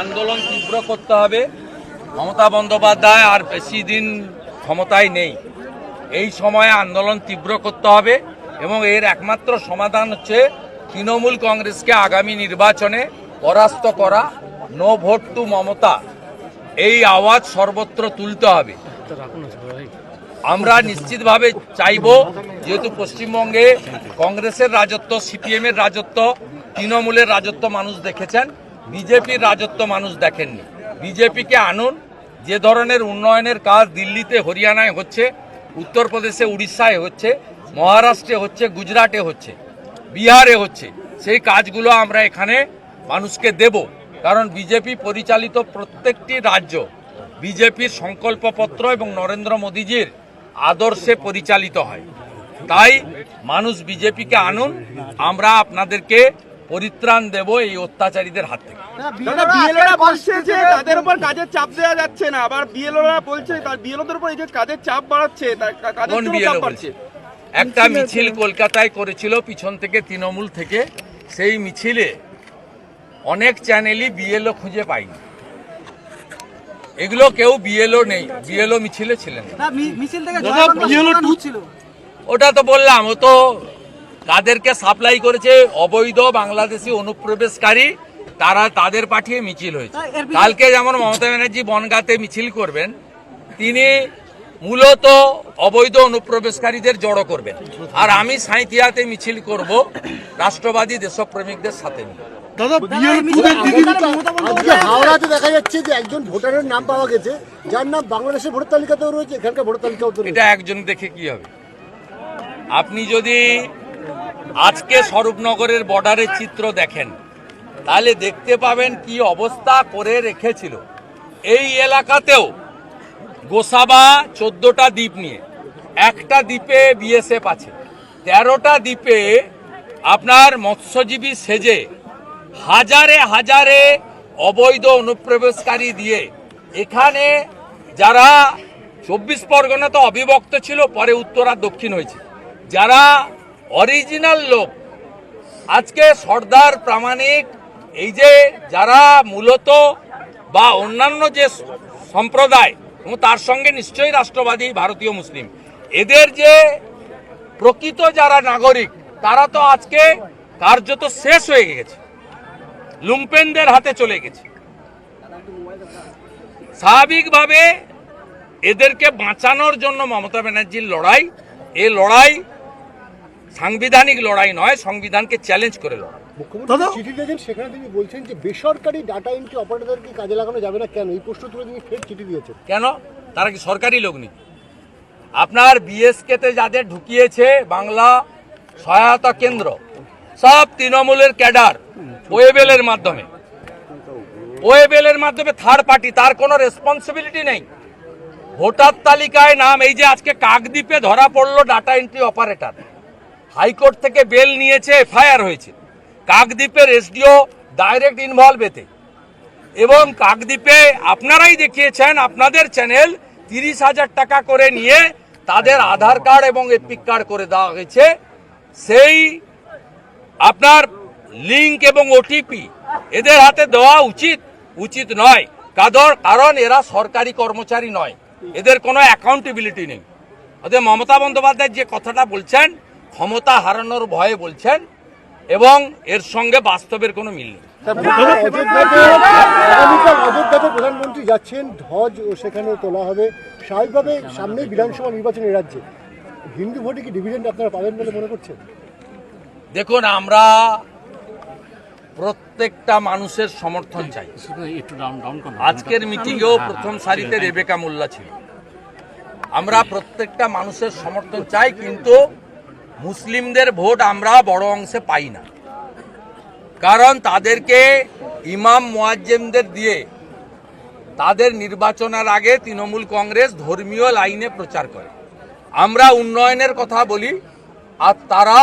আন্দোলন তীব্র করতে হবে। মমতা বন্দ্যোপাধ্যায় আর বেশি দিন ক্ষমতায় নেই। এই সময়ে আন্দোলন তীব্র করতে হবে এবং এর একমাত্র সমাধান হচ্ছে তৃণমূল কংগ্রেসকে আগামী নির্বাচনে পরাস্ত করা নো ভোট টু মমতা। এই আওয়াজ সর্বত্র তুলতে হবে। আমরা নিশ্চিতভাবে চাইব, যেহেতু পশ্চিমবঙ্গে কংগ্রেসের রাজত্ব, সিপিএমের রাজত্ব, তৃণমূলের রাজত্ব মানুষ দেখেছেন। বিজেপির রাজত্ব মানুষ দেখেননি। বিজেপিকে আনুন, যে ধরনের উন্নয়নের কাজ দিল্লিতে, হরিয়ানায় হচ্ছে, উত্তরপ্রদেশে, উড়িষ্যায় হচ্ছে, মহারাষ্ট্রে হচ্ছে, গুজরাটে হচ্ছে, বিহারে হচ্ছে, সেই কাজগুলো আমরা এখানে মানুষকে দেব। কারণ বিজেপি পরিচালিত প্রত্যেকটি রাজ্য বিজেপির সংকল্পপত্র এবং নরেন্দ্র মোদীজির আদর্শে পরিচালিত হয়। তাই মানুষ বিজেপিকে আনুন, আমরা আপনাদেরকে পরিত্রাণ দেব এই অত্যাচারীদের হাত থেকে। বিএলওরা বলছে যে তাদের উপর কাজের চাপ দেওয়া যাচ্ছে না। আবার বিএলওরা বলছে তার বিএলওদের উপর এই যে কাজের চাপ বাড়াচ্ছে কাজের কোন জন্য চাপ বিএলও বাড়ছে। বলছে একটা মিছিল কলকাতায় করেছিল পিছন থেকে তৃণমূল থেকে। সেই মিছিলে অনেক চ্যানেলই বিএলও খুঁজে পাইনি এগুলো কেউ বিএলও নেই বিএলও মিছিলে ছিলেন। ওটা তো বললাম ও তো তাদেরকে সাপ্লাই করেছে অবৈধ বাংলাদেশি অনুপ্রবেশকারী। তারা তাদের পাঠিয়ে মিছিল হয়েছে। কালকে যেমন মমতা ব্যানার্জি বনগাতে মিছিল করবেন তিনি মূলত অবৈধ অনুপ্রবেশকারীদের জড়ো করবেন। আর আমি সাঁইথিয়াতে মিছিল করব রাষ্ট্রবাদী দেশপ্রেমিকদের সাথে হাওড়াতে দেখা যাচ্ছে যে একজন ভোটারের নাম পাওয়া গেছে যার নাম বাংলাদেশের ভোটার তালিকাতেও রয়েছে এখানকার ভোটার তালিকাও তো এটা একজন দেখে কি হবে? আপনি যদি আজকে স্বরূপনগরের বর্ডারের চিত্র দেখেন। তাহলে দেখতে পাবেন কি অবস্থা করে রেখেছিল। এই এলাকাতেও গোসাবা চোদ্দটা দ্বীপ নিয়ে, একটা দ্বীপে বিএসএফ আছে। তেরোটা দ্বীপে আপনার মৎস্যজীবী সেজে হাজারে হাজারে অবৈধ অনুপ্রবেশকারী দিয়ে, এখানে যারা চব্বিশ পরগনা তো অবিভক্ত ছিল, পরে উত্তর আর দক্ষিণ হয়েছে। যারা অরিজিনাল লোক। আজকে সর্দার প্রামাণিক, এই যে যারা মূলত বা অন্যান্য যে সম্প্রদায়, এবং তার সঙ্গে নিশ্চয়ই রাষ্ট্রবাদী ভারতীয় মুসলিম, এদের যে প্রকৃত যারা নাগরিক, তারা তো আজকে কার্যত শেষ হয়ে গেছে। লুম্পেনদের হাতে চলে গেছে। স্বাভাবিকভাবে এদেরকে বাঁচানোর জন্য মমতা ব্যানার্জির লড়াই, এ লড়াই সাংবিধানিক লড়াই নয় সংবিধানকে চ্যালেঞ্জ করে লড়াই। মুখ্যমন্ত্রী চিঠি দিয়েছেন সেখানে তিনি বলছেন যে বেসরকারি ডাটা এন্ট্রি অপারেটরকে কাজে লাগানো যাবে না কেন? এই প্রশ্ন তুলে তিনি ফের চিঠি দিয়েছেন। কেন? তারা কি সরকারি লোক নেই আপনার বিএসকেতে যাদের ঢুকিয়েছে বাংলা সহায়তা কেন্দ্র সব তৃণমূলের ক্যাডার ওয়েবেলের মাধ্যমে। ওয়েবেলের মাধ্যমে থার্ড পার্টি তার কোনো রেসপন্সিবিলিটি নেই। ভোটার তালিকায় নাম এই যে আজকে কাকদ্বীপে ধরা পড়ল data entry operator high court থেকে বেল নিয়েছে, এফআইআর হয়েছে। কাকদ্বীপের এসডিও ডাইরেক্ট ইনভলভ এতে। এবং কাকদ্বীপে আপনারাই দেখিয়েছেন, আপনাদের চ্যানেল তিরিশ হাজার টাকা করে নিয়ে তাদের আধার কার্ড এবং এপিক কার্ড করে দেওয়া হয়েছে। সেই আপনার লিংক এবং ওটিপি এদের হাতে দেওয়া উচিত উচিত নয়। কাদর কারণ এরা সরকারি কর্মচারী নয়। এদের কোনো অ্যাকাউন্টেবিলিটি নেই। অতএব মমতা বন্দ্যোপাধ্যায় যে কথাটা বলছেন ক্ষমতা হারানোর ভয়ে বলছেন এবং এর সঙ্গে বাস্তবের কোনো মিল নেই। আগামীকাল অযোধ্যাতে প্রধানমন্ত্রী যাচ্ছেন ধ্বজ ও সেখানে তোলা হবে। স্বাভাবিকভাবে সামনেই বিধানসভা নির্বাচন এই রাজ্যে। হিন্দু ভোটে কি ডিভিডেন্ড আপনারা পাবেন বলে মনে করছেন? দেখুন আমরা প্রত্যেকটা মানুষের সমর্থন চাই। আজকের মিটিংয়েও প্রথম সারিতে রেবেকা মোল্লা ছিল। আমরা প্রত্যেকটা মানুষের সমর্থন চাই কিন্তু মুসলিমদের ভোট আমরা বড় অংশে পাই না। কারণ তাদেরকে ইমাম মোয়াজ্জেমদের দিয়ে তাদের নির্বাচনের আগে তৃণমূল কংগ্রেস ধর্মীয় লাইনে প্রচার করে। আমরা উন্নয়নের কথা বলি, আর তারা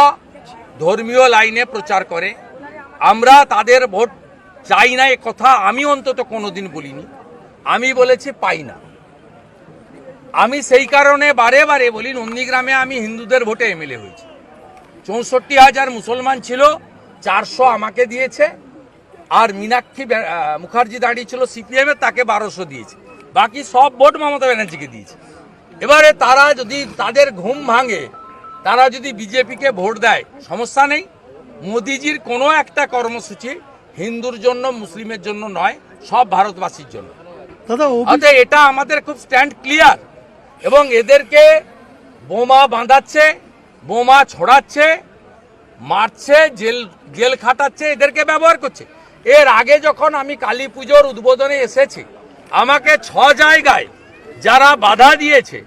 ধর্মীয় লাইনে প্রচার করে। আমরা তাদের ভোট চাই না, এ কথা আমি অন্তত কোনোদিন বলিনি। আমি বলেছি পাই না। আমি সেই কারণে বারে বারে বলি, নন্দীগ্রামে আমি হিন্দুদের ভোটে এমএলএ হয়েছি। চৌষট্টি হাজার মুসলমান ছিল চারশো আমাকে দিয়েছে আর মীনাক্ষী মুখার্জি দাঁড়িয়েছিল সিপিএম এর তাকে বারোশো দিয়েছে। বাকি সব ভোট মমতা ব্যানার্জিকে দিয়েছে। এবারে তারা যদি তাদের ঘুম ভাঙে তারা যদি বিজেপিকে ভোট দেয় সমস্যা নেই। মোদিজির কোনো একটা কর্মসূচি হিন্দুর জন্য মুসলিমের জন্য নয় সব ভারতবাসীর জন্য। দাদা এটা আমাদের খুব স্ট্যান্ড ক্লিয়ার এবং এদেরকে বোমা বাঁধাচ্ছে বোমা ছড়াচ্ছে, মারছে, জেল জেল খাটাচ্ছে, এদেরকে ব্যবহার করছে। এর আগে যখন আমি কালী পুজোর উদ্বোধনে এসেছি, আমাকে ছ জায়গায় যারা বাধা দিয়েছে,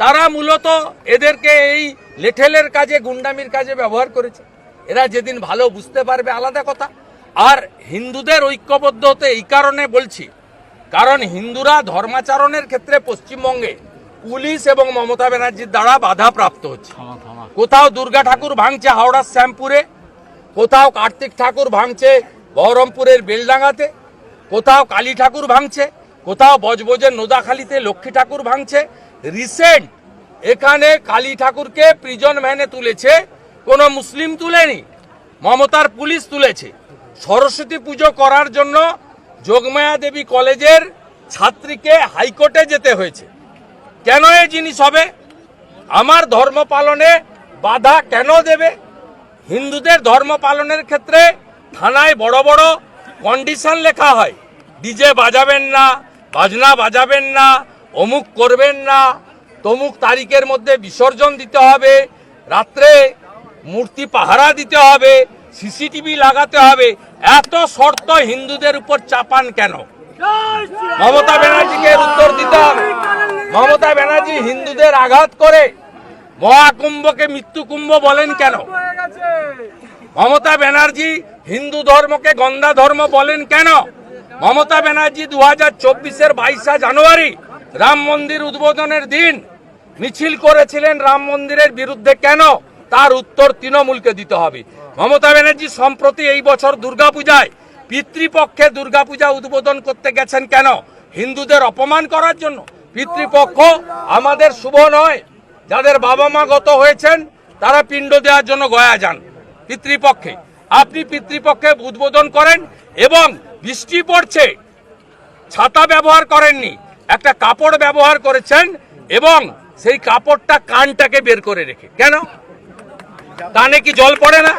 তারা মূলত এদেরকে এই লেঠেলের কাজে, গুন্ডামির কাজে ব্যবহার করেছে। এরা যেদিন ভালো বুঝতে পারবে, আলাদা কথা। আর হিন্দুদের ঐক্যবদ্ধ হতে এই কারণে বলছি, কারণ হিন্দুরা ধর্মাচরণের ক্ষেত্রে পশ্চিমবঙ্গে পুলিশ এবং মমতা ব্যানার্জির দ্বারা বাধা প্রাপ্ত হচ্ছে কোথাও দুর্গা ঠাকুর ভাঙছে হাওড়ার শ্যামপুরে, কোথাও কার্তিক ঠাকুর ভাঙছে বহরমপুরের বেলডাঙ্গাতে, কোথাও কালী ঠাকুর ভাঙছে, কোথাও বজবজের নোদাখালীতে লক্ষ্মী ঠাকুর ভাঙছে। রিসেন্ট এখানে কালী ঠাকুরকে প্রিজন ভ্যানে তুলেছে, কোনো মুসলিম তুলেনি, মমতার পুলিশ তুলেছে। সরস্বতী পুজো করার জন্য যোগমায়া দেবী কলেজের ছাত্রীকে হাইকোর্টে যেতে হয়েছে। কেন এই জিনিস হবে? আমার ধর্ম পালনে বাধা কেন দেবে? হিন্দুদের ধর্ম পালনের ক্ষেত্রে থানায় বড় বড় কন্ডিশন লেখা হয়। ডিজে বাজাবেন না, বাজনা বাজাবেন না, অমুক করবেন না, তমুক তারিখের মধ্যে বিসর্জন দিতে হবে, রাত্রে মূর্তি পাহারা দিতে হবে, সিসিটিভি লাগাতে হবে। এত শর্ত হিন্দুদের উপর চাপান কেন? মমতা ব্যানার্জিকে উত্তর দিতে হবে। মমতা ব্যানার্জি হিন্দুদের আঘাত করে মহাকুম্ভকে মৃত্যু কুম্ভ বলেন কেন? মমতা ব্যানার্জি হিন্দু ধর্মকে গন্ধা ধর্ম বলেন কেন? মমতা ব্যানার্জি দু হাজার চব্বিশের বাইশা জানুয়ারি রাম মন্দির উদ্বোধনের দিন মিছিল করেছিলেন রাম মন্দিরের বিরুদ্ধে কেন? তার উত্তর তৃণমূলকে দিতে হবে। মমতা ব্যানার্জি সম্প্রতি এই বছর দুর্গাপূজায় পিতৃপক্ষে দুর্গাপূজা উদ্বোধন করতে গেছেন কেন? হিন্দুদের অপমান করার জন্য। পিতৃপক্ষ আমাদের শুভ নয়। যাদের বাবা মা গত হয়েছেন, তারা পিণ্ড দেওয়ার জন্য গয়া যান, পিতৃপক্ষে। আপনি পিতৃপক্ষে উদ্বোধন করেন এবং বৃষ্টি পড়ছে, ছাতা ব্যবহার করেননি, একটা কাপড় ব্যবহার করেছেন এবং সেই কাপড়টা কানটাকে বের করে রেখে। কেন? কানে কি জল পড়ে না?